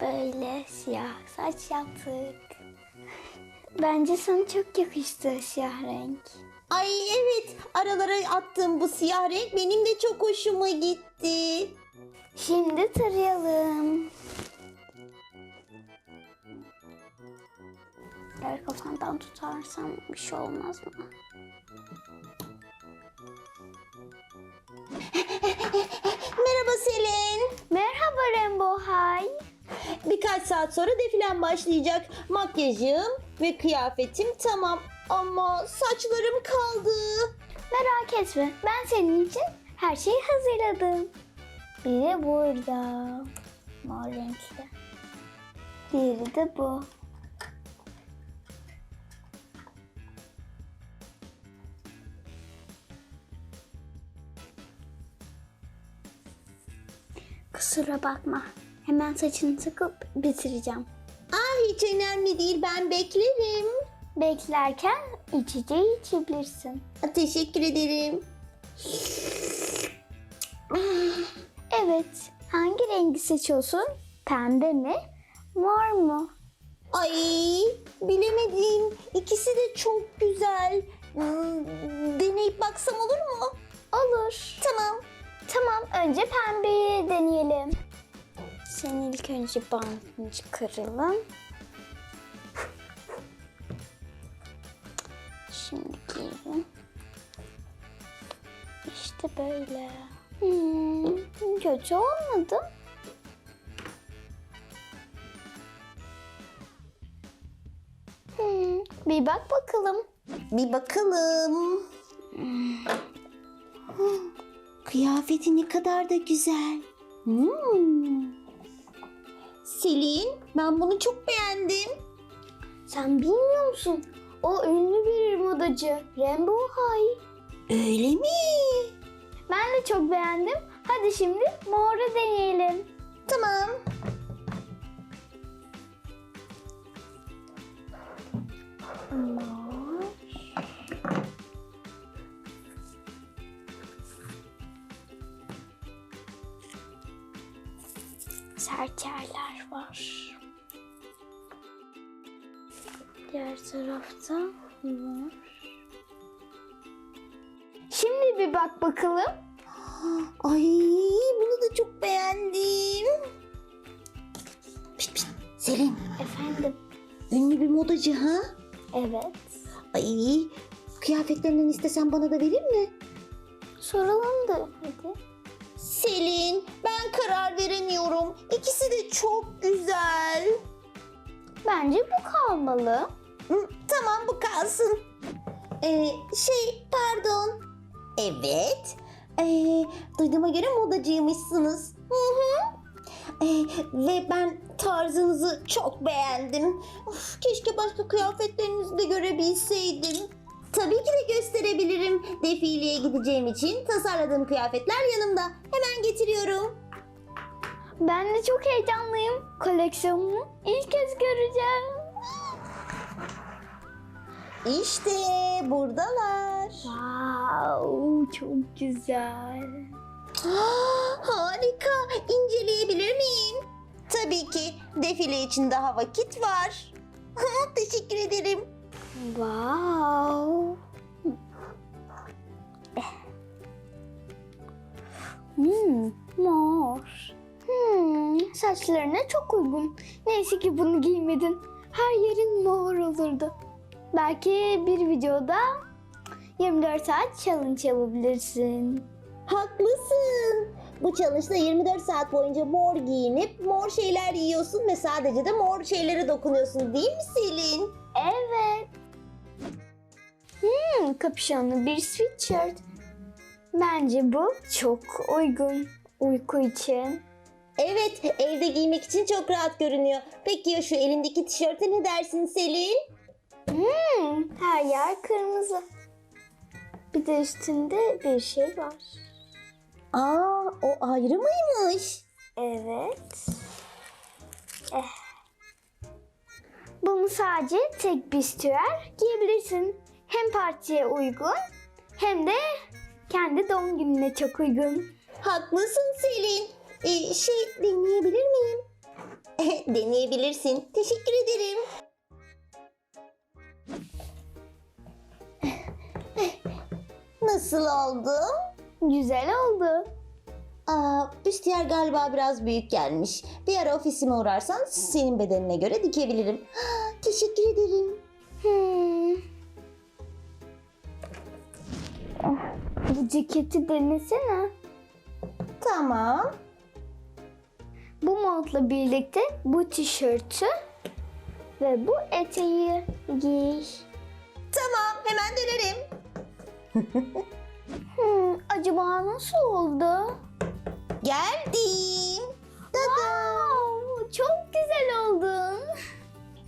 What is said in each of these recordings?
Böyle siyah saç yaptık. Bence sana çok yakıştı siyah renk. Ay evet aralara attığım bu siyah renk benim de çok hoşuma gitti. Şimdi tarayalım. Eğer kafandan tutarsam bir şey olmaz mı? Merhaba Selin. Merhaba Rainbow High. Birkaç saat sonra defilen başlayacak. Makyajım ve kıyafetim tamam ama saçlarım kaldı. Merak etme ben senin için her şeyi hazırladım. Bir de burada. Mor renkli. Diğeri de bu. Kusura bakma. Hemen saçını takıp bitireceğim. Ah hiç önemli değil ben beklerim. Beklerken içeceği içebilirsin. Ah, Teşekkür ederim. Evet. Hangi rengi seçiyorsun? Pembe mi? Mor mu? Ay bilemedim. İkisi de çok güzel. Hmm, deneyip baksam olur mu? Olur. Tamam. Önce pembeyi deneyelim. Sen ilk önce bantını çıkaralım. Şimdi giyelim. İşte böyle. Hmm, kötü olmadı. Hmm, bir bak bakalım. Bir bakalım. Kıyafeti ne kadar da güzel. Hmm. Selin, ben bunu çok beğendim. Sen bilmiyor musun? O ünlü bir modacı. Rainbow High. Öyle mi? Ben de çok beğendim. Hadi şimdi moru deneyelim. Tamam. Mor. Sert yerler var. Diğer tarafta mor. Şimdi bir bak bakalım. Ay, bunu da çok beğendim. Pişt, pişt. Selin, Efendim? ünlü bir modacı ha? Evet. Ay, kıyafetlerinden istesen bana da verir mi? Soralım da hadi. Selin, ben karar veremiyorum. İkisi de çok güzel. Bence bu kalmalı. Hı, Tamam bu kalsın. Ee, şey pardon. Evet. Ee, duyduğuma göre modacıymışsınız. Hı hı. Ee, ve ben tarzınızı çok beğendim. Of, keşke başka kıyafetlerinizi de görebilseydim. Tabii ki de gösterebilirim. Defileye gideceğim için tasarladığım kıyafetler yanımda. Hemen getiriyorum. Ben de çok heyecanlıyım. Koleksiyonumu ilk kez göreceğim. İşte buradalar. Wow, çok güzel. Harika. İnceleyebilir miyim? Tabii ki. Defile için daha vakit var. Teşekkür ederim. Wow. Hmm, saçlarına çok uygun. Neyse ki bunu giymedin. Her yerin mor olurdu. Belki bir videoda 24 saat challenge yapabilirsin. Haklısın. Bu challenge'da 24 saat boyunca mor giyinip mor şeyler yiyorsun ve sadece de mor şeylere dokunuyorsun değil mi Selin? Evet. Hmm, kapüşonlu bir sweatshirt. Bence bu çok uygun uyku için. Evet, evde giymek için çok rahat görünüyor. Peki ya şu elindeki tişörte ne dersin Selin? Hmm, her yer kırmızı. Bir de üstünde bir şey var. Aa, o ayrı mıymış? Evet. Eh. Bunu sadece tek bir süer giyebilirsin. Hem partiye uygun hem de kendi doğum gününe çok uygun. Haklısın Selin. Ee, şey deneyebilir miyim? Deneyebilirsin. Teşekkür ederim. Nasıl oldum? Güzel oldu. Aa, büstiyer galiba biraz büyük gelmiş. Bir ara ofisime uğrarsan senin bedenine göre dikebilirim. Ha, Teşekkür ederim. Hmm. Ah, Bu ceketi denesene. Tamam. Bu montla birlikte bu tişörtü ve bu eteği giy. Tamam hemen dönerim. Hmm, acaba nasıl oldu? Geldim. Wow, çok güzel oldun.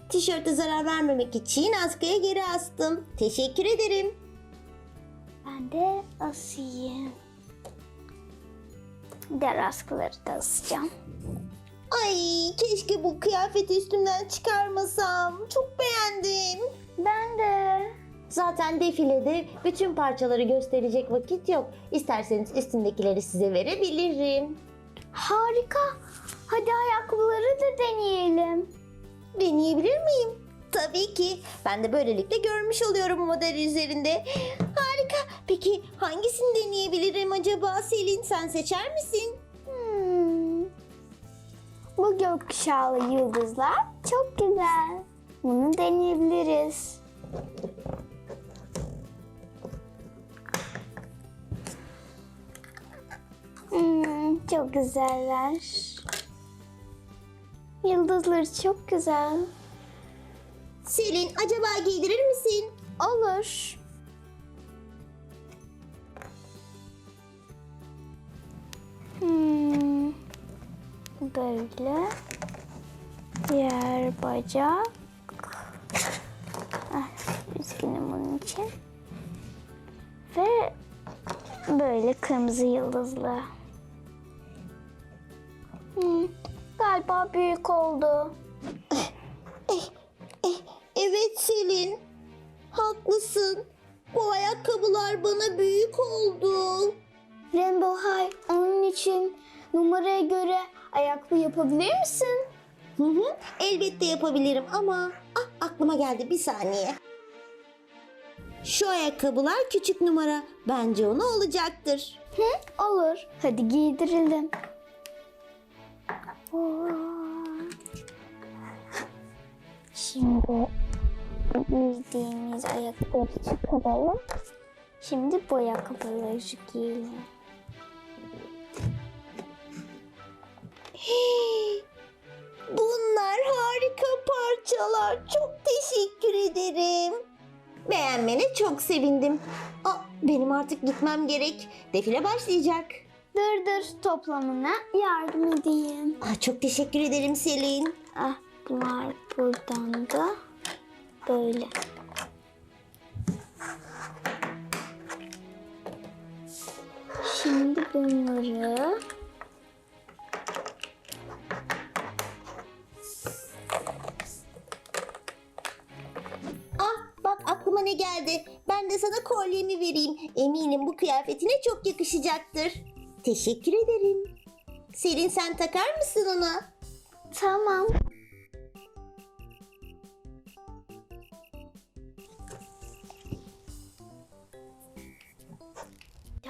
Tişörte zarar vermemek için askıya geri astım. Teşekkür ederim. Ben de asayım. Diğer askıları da asacağım. Keşke bu kıyafeti üstümden çıkarmasam. Çok beğendim. Ben de. Zaten defilede bütün parçaları gösterecek vakit yok. İsterseniz üstündekileri size verebilirim. Harika. Hadi ayakkabıları da deneyelim. Deneyebilir miyim? Tabii ki. Ben de böylelikle görmüş oluyorum model üzerinde. Harika. Peki hangisini deneyebilirim acaba Selin? Sen seçer misin? Bu gökkuşağlı yıldızlar çok güzel. Bunu deneyebiliriz. Hmm, çok güzeller. Yıldızları çok güzel. Selin acaba giydirir misin? Olur. Böyle. Diğer bacak. Ah, üzgünüm bunun için. Ve böyle kırmızı yıldızlı. Hmm, galiba büyük oldu. Evet Selin. Haklısın. Bu ayakkabılar bana büyük oldu. Rainbow High onun için numaraya göre ayakkabı yapabilir misin? Hı hı, elbette yapabilirim ama ah, aklıma geldi bir saniye. Şu ayakkabılar küçük numara. Bence ona olacaktır. Hı, olur. Hadi giydirelim. Şimdi giydiğimiz ayakkabıları çıkaralım. Şimdi bu ayakkabıları giyelim. Bunlar harika parçalar. Çok teşekkür ederim. Beğenmene çok sevindim. Aa, benim artık gitmem gerek. Defile başlayacak. Dur dur toplamına yardım edeyim. Aa, çok teşekkür ederim Selin. Ah bunlar buradan da böyle. Şimdi bunları Eminim bu kıyafetine çok yakışacaktır. Teşekkür ederim. Selin sen takar mısın ona? tamam.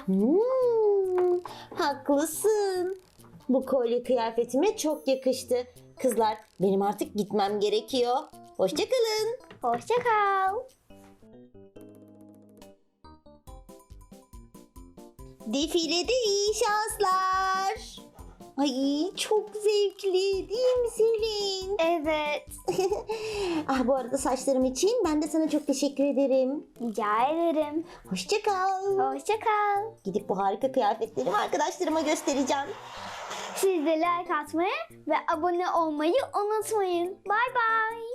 Hmm, haklısın. Bu kolye kıyafetime çok yakıştı. Kızlar benim artık gitmem gerekiyor. Hoşçakalın. Hoşça Defilede iyi şanslar. Ay çok zevkli değil mi Selin? Evet. ah bu arada saçlarım için ben de sana çok teşekkür ederim. Rica ederim. Hoşça kal. Hoşça kal. Gidip bu harika kıyafetlerimi arkadaşlarıma göstereceğim. Siz de like atmayı ve abone olmayı unutmayın. Bay bay.